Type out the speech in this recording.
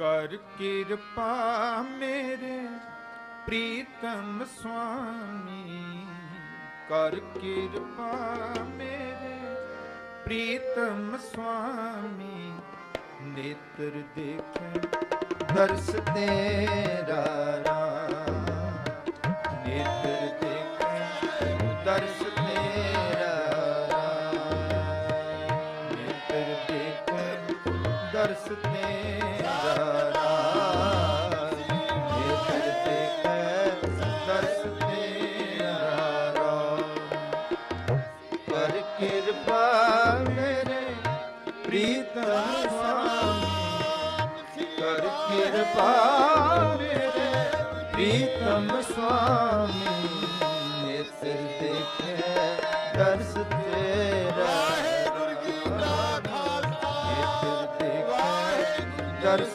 ਕਰ ਕਿਰਪਾ ਮੇਰੇ ਪ੍ਰੀਤਮ ਸੁਆਮੀ ਕਰ ਕਿਰਪਾ ਮੇਰੇ ਪ੍ਰੀਤਮ ਸੁਆਮੀ ਨੇਤਰ ਦੇਖੇ, ਦਰਸ ਤੇਰਾ ਰਾਮ। ਨੇਤਰ ਦੇਖੇ, ਦਰਸ ਤੇਰਾ ਰਾਮ। ਨੇਤਰ ਦੇਖੇ, ਦਰਸ ਤੇਰਾ ਕਿਰਪਾ ਮੇਰੇ ਪ੍ਰੀਤਮ ਸੁਆਮੀ ਕਰ ਕਿਰਪਾ ਮੇਰੇ ਪ੍ਰੀਤਮ ਸੁਆਮੀ ਨੇਤਰ ਦੇਖੇ ਦਰਸ ਤੇਰਾ। ਵਾਹਿਗੁਰੂ ਜੀ ਕਾ ਖਾਲਸਾ। ਨੇਤਰ ਦੇਖੇ ਦਰਸ